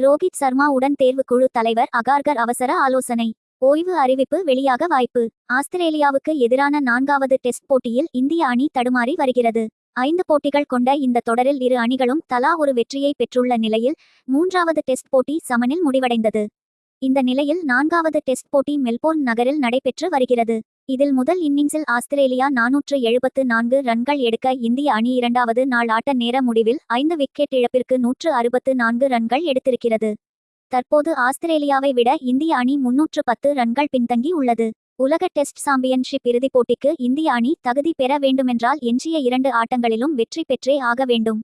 ரோஹித் சர்மா உடன் தேர்வுக்குழு தலைவர் அகார்கர் அவசர ஆலோசனை. ஓய்வு அறிவிப்பு வெளியாக வாய்ப்பு. ஆஸ்திரேலியாவுக்கு எதிரான நான்காவது டெஸ்ட் போட்டியில் இந்திய அணி தடுமாறி வருகிறது. ஐந்து போட்டிகள் கொண்ட இந்த தொடரில் இரு அணிகளும் தலா ஒரு வெற்றியை பெற்றுள்ள நிலையில் மூன்றாவது டெஸ்ட் போட்டி சமனில் முடிவடைந்தது. இந்த நிலையில் நான்காவது டெஸ்ட் போட்டி மெல்போர்ன் நகரில் நடைபெற்று வருகிறது. இதில் முதல் இன்னிங்ஸில் ஆஸ்திரேலியா நானூற்று எழுபத்து நான்கு ரன்கள் எடுக்க இந்திய அணி இரண்டாவது நாள் ஆட்ட நேர முடிவில் ஐந்து விக்கெட் இழப்பிற்கு நூற்று அறுபத்து நான்கு ரன்கள் எடுத்திருக்கிறது. தற்போது ஆஸ்திரேலியாவை விட இந்திய அணி முன்னூற்று பத்து ரன்கள் பின்தங்கி உள்ளது. உலக டெஸ்ட் சாம்பியன்ஷிப் இறுதிப் போட்டிக்கு இந்திய அணி தகுதி பெற வேண்டுமென்றால் எஞ்சிய இரண்டு ஆட்டங்களிலும் வெற்றி பெற்றே ஆக வேண்டும்.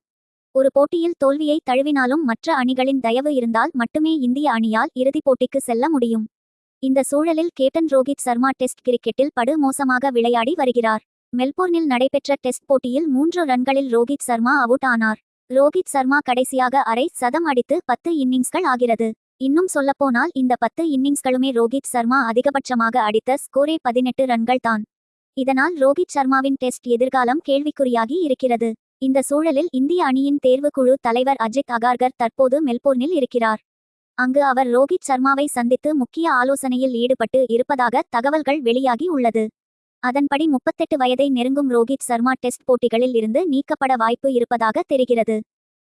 ஒரு போட்டியில் தோல்வியை தழுவினாலும் மற்ற அணிகளின் தயவு இருந்தால் மட்டுமே இந்திய அணியால் இறுதிப் போட்டிக்கு செல்ல முடியும். இந்த சூழலில் கேப்டன் ரோஹித் சர்மா டெஸ்ட் கிரிக்கெட்டில் படு மோசமாக விளையாடி வருகிறார். மெல்போர்னில் நடைபெற்ற டெஸ்ட் போட்டியில் மூன்று ரன்களில் ரோஹித் சர்மா அவுட் ஆனார். ரோஹித் சர்மா கடைசியாக அரை சதம் அடித்து பத்து இன்னிங்ஸ்கள் ஆகிறது. இன்னும் சொல்லப்போனால் இந்த பத்து இன்னிங்ஸ்களுமே ரோஹித் சர்மா அதிகபட்சமாக அடித்த ஸ்கோரே பதினெட்டு ரன்கள் தான். இதனால் ரோஹித் சர்மாவின் டெஸ்ட் எதிர்காலம் கேள்விக்குறியாகி இருக்கிறது. இந்த சூழலில் இந்திய அணியின் தேர்வுக்குழு தலைவர் அஜித் அகார்கர் தற்போது மெல்போர்னில் இருக்கிறார். அங்கு அவர் ரோஹித் சர்மாவை சந்தித்து முக்கிய ஆலோசனையில் ஈடுபட்டு இருப்பதாக தகவல்கள் வெளியாகி உள்ளது. அதன்படி முப்பத்தெட்டு வயதை நெருங்கும் ரோஹித் சர்மா டெஸ்ட் போட்டிகளில் இருந்து நீக்கப்பட வாய்ப்பு இருப்பதாக தெரிகிறது.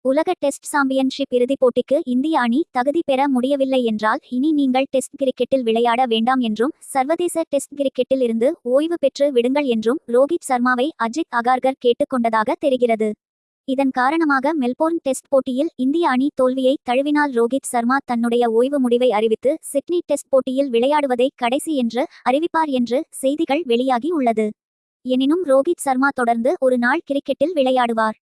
உலக டெஸ்ட் சாம்பியன்ஷிப் இறுதிப் போட்டிக்கு இந்திய அணி தகுதி பெற முடியவில்லை என்றால் இனி நீங்கள் டெஸ்ட் கிரிக்கெட்டில் விளையாட வேண்டாம் என்றும் சர்வதேச டெஸ்ட் கிரிக்கெட்டில் இருந்து ஓய்வு பெற்று விடுங்கள் என்றும் ரோஹித் சர்மாவை அஜித் அகார்கர் கேட்டுக்கொண்டதாக தெரிகிறது. இதன் காரணமாக மெல்போர்ன் டெஸ்ட் போட்டியில் இந்திய அணி தோல்வியை தழுவினால் ரோஹித் சர்மா தன்னுடைய ஓய்வு முடிவை அறிவித்து சிட்னி டெஸ்ட் போட்டியில் விளையாடுவதை கடைசி என்று அறிவிப்பார் என்று செய்திகள் வெளியாகி உள்ளது. எனினும் ரோஹித் சர்மா தொடர்ந்து ஒரு நாள் கிரிக்கெட்டில் விளையாடுவார்.